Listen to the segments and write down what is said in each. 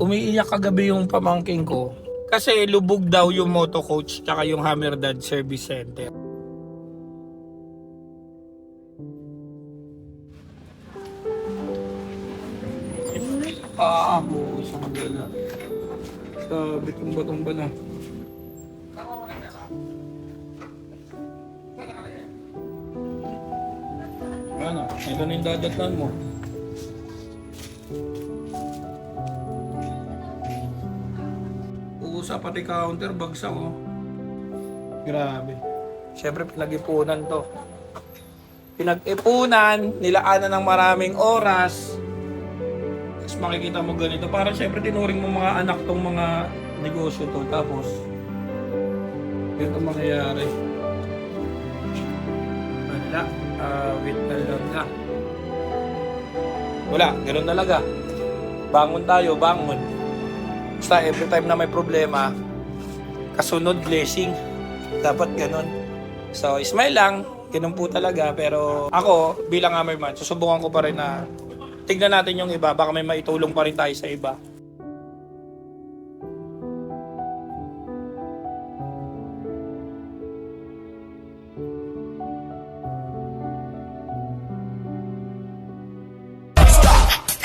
umiiyak kagabi yung pamangking ko. Kasi lubog daw yung moto coach tsaka yung Hammer Dad Service Center. Ah, ako isang gala. Sabi kong batong ba na. Ano? Ito na yung dadatnan mo. Uusa pati counter, bagsak oh. Grabe. Siyempre pinag-ipunan to. Pinag-ipunan, nilaanan ng maraming oras. Tapos makikita mo ganito. Parang siyempre tinuring mo mga anak tong mga negosyo to. Tapos, ganito mangyayari. Wala. Ah, wait na lang na. Wala, ganun talaga. Bangon tayo, bangon. Basta every time na may problema, kasunod blessing. Dapat ganun. So, smile lang. Ganun po talaga. Pero ako, bilang hammerman, susubukan ko pa rin na tignan natin yung iba. Baka may maitulong pa rin tayo sa iba.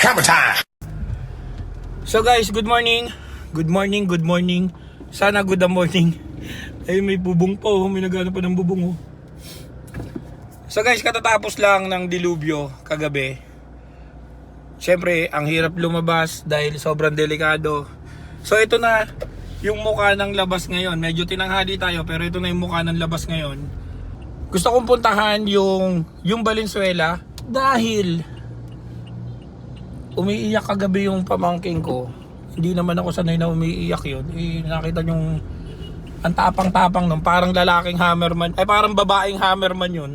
Hammer time! So guys, good morning. Good morning, good morning. Sana good morning. Ay, may bubong pa oh. May nagano pa ng bubong oh. So guys, katatapos lang ng dilubyo kagabi. Siyempre, ang hirap lumabas dahil sobrang delikado. So ito na yung mukha ng labas ngayon. Medyo tinanghali tayo pero ito na yung mukha ng labas ngayon. Gusto kong puntahan yung yung Valenzuela dahil umiiyak kagabi yung pamangking ko. Hindi naman ako sanay na umiiyak yun. Eh, nakita yung ang tapang-tapang nun. Parang lalaking hammerman. Ay, parang babaeng hammerman yun.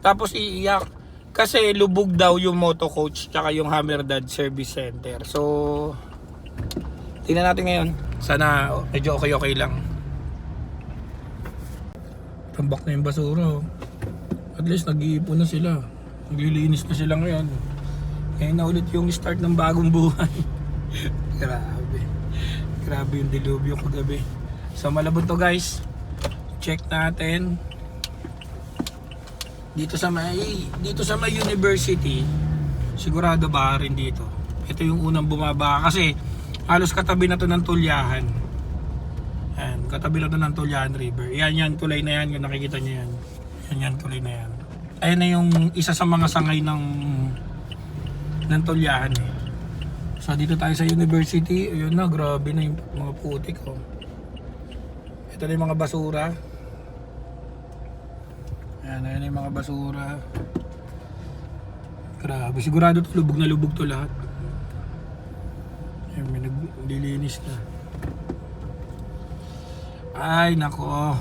Tapos iiyak. Kasi lubog daw yung moto coach tsaka yung Hammer Dad Service Center. So, tingnan natin ngayon. Sana oh, medyo okay-okay lang. Tambak na yung basura. oh. At least nag-iipon na sila. Naglilinis na sila ngayon. Ngayon na ulit yung start ng bagong buhay. Grabe. Grabe yung dilubyo kagabi. So malabot to guys. Check natin. Dito sa may dito sa may university, sigurado ba rin dito. Ito yung unang bumaba kasi halos katabi na to ng Tulyahan. Yan, katabi na to ng Tulyahan River. Yan yan tulay na yan, yung nakikita niyo yan. Yan yan tulay na yan. Ayan na yung isa sa mga sangay ng ng Tulyahan eh. So dito tayo sa university, ayun na, grabe na yung mga putik oh. Ito na yung mga basura. Ayan, ayan yung mga basura. Grabe, sigurado to lubog na lubog to lahat. Ayan, may naglilinis na. Ay, nako.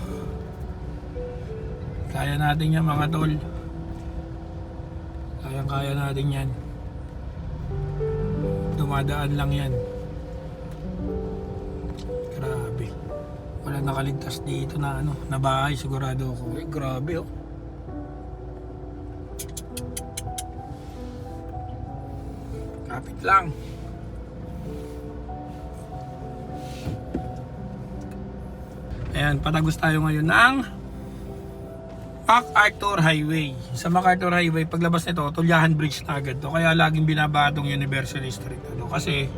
Kaya natin yan mga tol. Kayang-kaya natin yan dumadaan lang yan. Grabe. Wala nakaligtas dito na ano na bahay. Sigurado ako. Eh, grabe oh. Kapit lang. Ayan patagos tayo ngayon ng MacArthur Highway. Sa MacArthur Highway, paglabas nito, Tulyahan Bridge na agad to. Kaya laging binaba itong University Street. Ano? Kasi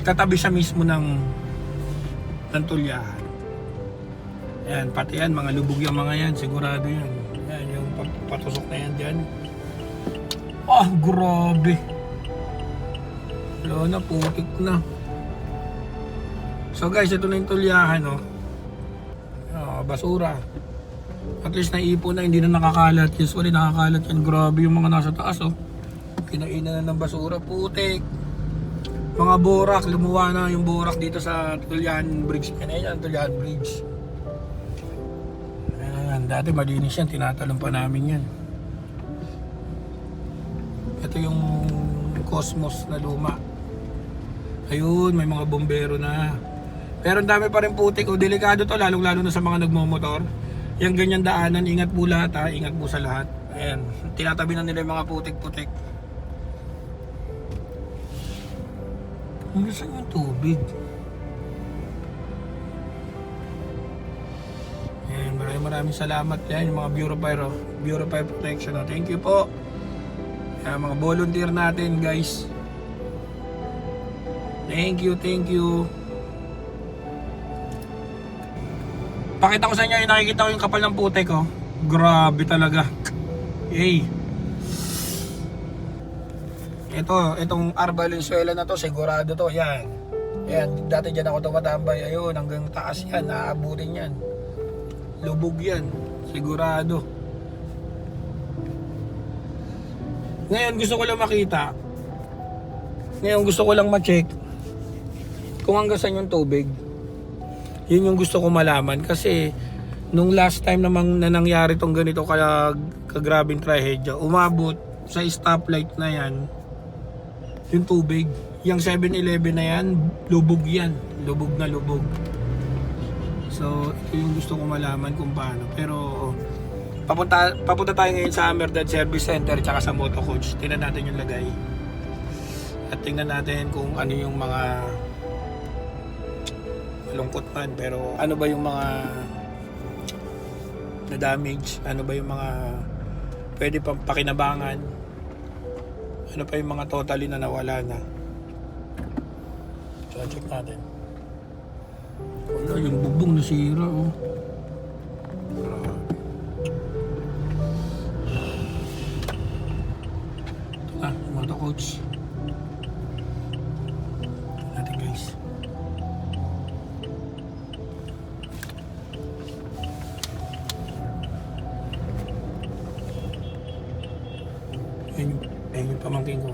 katabi siya mismo ng ng Tulyahan. Ayan, pati yan, mga lubog yung mga yan, sigurado yan. Ayan, yung pa- patusok na yan dyan. Ah, grabe. Wala na, putik na. So guys, ito na yung Tulyahan, oh. Ah, basura. At least naipon na, hindi na nakakalat. Usually nakakalat yan. Grabe yung mga nasa taas oh. Kinainan na ng basura, putik. Mga borak, lumuwa na yung borak dito sa Tulyan Bridge. Yan yan, Tulyan Bridge. Ayan, dati malinis yan, tinatalon pa namin yan. Ito yung Cosmos na luma. Ayun, may mga bombero na. Pero ang dami pa rin putik. O, delikado to, lalong-lalo na sa mga nagmomotor. Yung ganyan daanan, ingat po lahat ha. Ingat po sa lahat. Ayan, tinatabi na nila yung mga putik-putik. Ang gusto yung tubig. Ayan, maraming maraming salamat yan, yung mga Bureau Fire, oh. Protection. Oh. Thank you po. Ayan, mga volunteer natin, guys. Thank you, thank you. Pakita ko sa inyo yung nakikita ko yung kapal ng putek ko. Grabe talaga. Yay. Ito, itong R Valenzuela na to, sigurado to. Yan. Yan, dati dyan ako tumatambay. Ayun, hanggang taas yan. Naaabutin yan. Lubog yan. Sigurado. Ngayon, gusto ko lang makita. Ngayon, gusto ko lang ma-check kung hanggang saan yung tubig. Yun yung gusto ko malaman kasi nung last time namang na nangyari tong ganito kaya kagrabing trahedya, umabot sa stoplight na yan yung tubig. Yung 7-Eleven na yan, lubog yan. Lubog na lubog. So, yung gusto ko malaman kung paano. Pero, papunta, papunta tayo ngayon sa Amerdad Service Center tsaka sa Moto Coach. Tingnan natin yung lagay. At tingnan natin kung ano yung mga malungkot man. Pero, ano ba yung mga na damage? Ano ba yung mga pwede pang pakinabangan? Ano pa yung mga totally na nawala na? So, check natin. Wala, yung bubong nasira, oh. Na, moto coach. Pamangkin ko.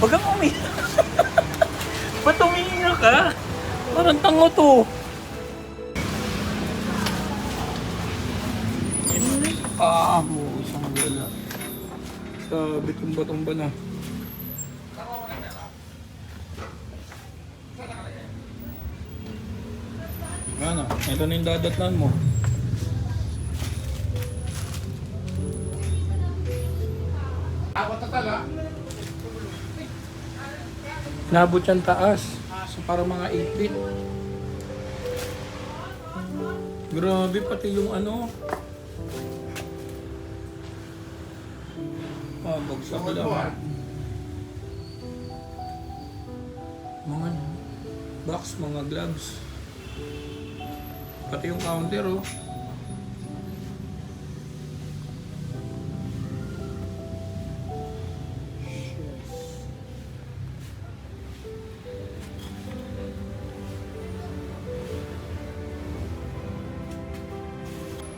Huwag kang umiyak. Ba't umiiyak ka? Parang tango to. Ah, mo isang wala. Sabi tumba-tumba na. Ano? Ito na yung dadatnan mo. Nabot siyang taas. So para mga 8 feet. Grabe pati yung ano. Ah, bagsak lang. Mga box, mga gloves. Pati yung counter oh.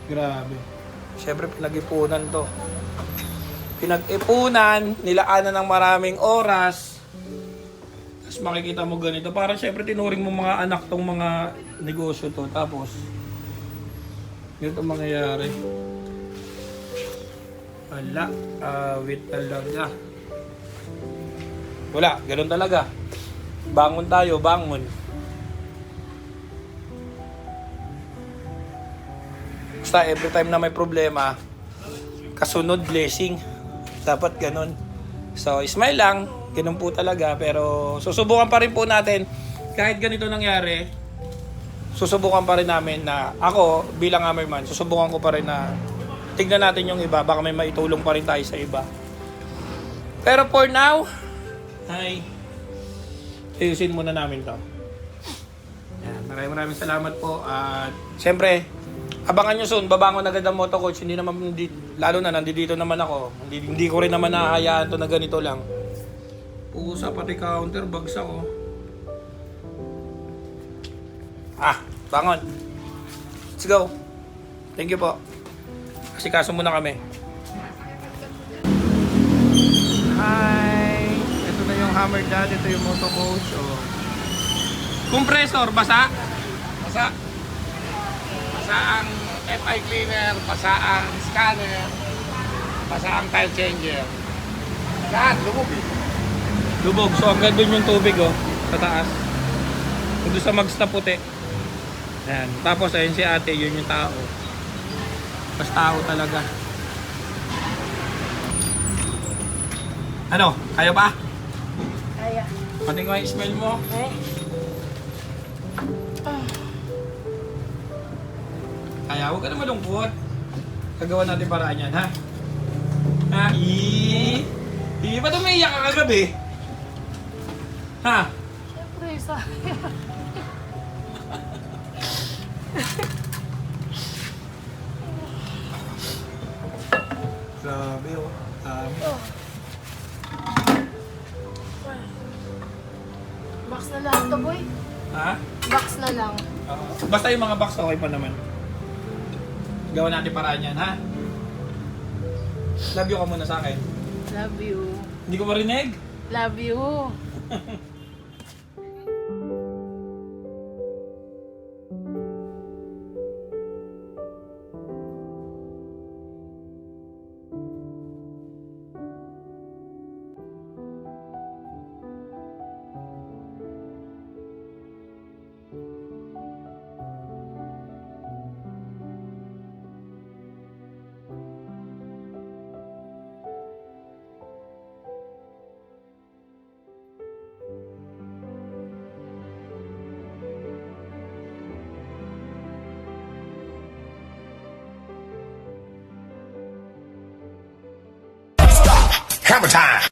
Grabe. Siyempre pinag-ipunan to. Pinag-ipunan, nilaanan ng maraming oras. Tapos makikita mo ganito. Parang siyempre tinuring mo mga anak tong mga negosyo to. Tapos, ganito mangyayari. Wala. Awit talaga. Wala. Ganun talaga. Bangon tayo, bangon. Basta every time na may problema, kasunod blessing. Dapat ganun. So, smile lang. Ganun po talaga. Pero, susubukan pa rin po natin. Kahit ganito nangyari, susubukan pa rin namin na ako bilang hammerman, susubukan ko pa rin na tignan natin yung iba. Baka may maitulong pa rin tayo sa iba. Pero for now, ay, ayusin muna namin to. Yan, maraming maraming salamat po. At, syempre, abangan nyo soon, babangon agad ang moto coach. Hindi naman, hindi, lalo na nandito naman ako. Hindi, hindi ko rin naman nakahayaan to na ganito lang. Pusa pati counter, bagsak oh. Ah, bangon. Let's go. Thank you po. Kasi kaso muna kami. Hi! Ito na yung hammer dad. Ito yung moto coach. Oh. Compressor, basa? Basa. Basa ang FI cleaner, basa ang scanner, basa ang tile changer. Lahat, lumog eh. Lubog. So hanggang doon yung tubig oh. Sa taas. Doon sa mags na puti. Ayan. Tapos ayun si ate, yun yung tao. Mas tao talaga. Ano? Kaya ba? Kaya. Pati ko yung smell mo. Eh. Kaya huwag ka na malungkot. Gagawa natin paraan yan, ha? Ha? Ii? Ii, ba't umiiyak ka kagabi? Ha? Siyempre, sa... Grabe, oh. Dami. Box na lang to, boy. Ha? Box na lang. Oo. basta yung mga box okay pa naman. Gawa natin paraan yan, ha? Love you ka muna sa akin. Love you. Hindi ko marinig. Love you. Hammer time.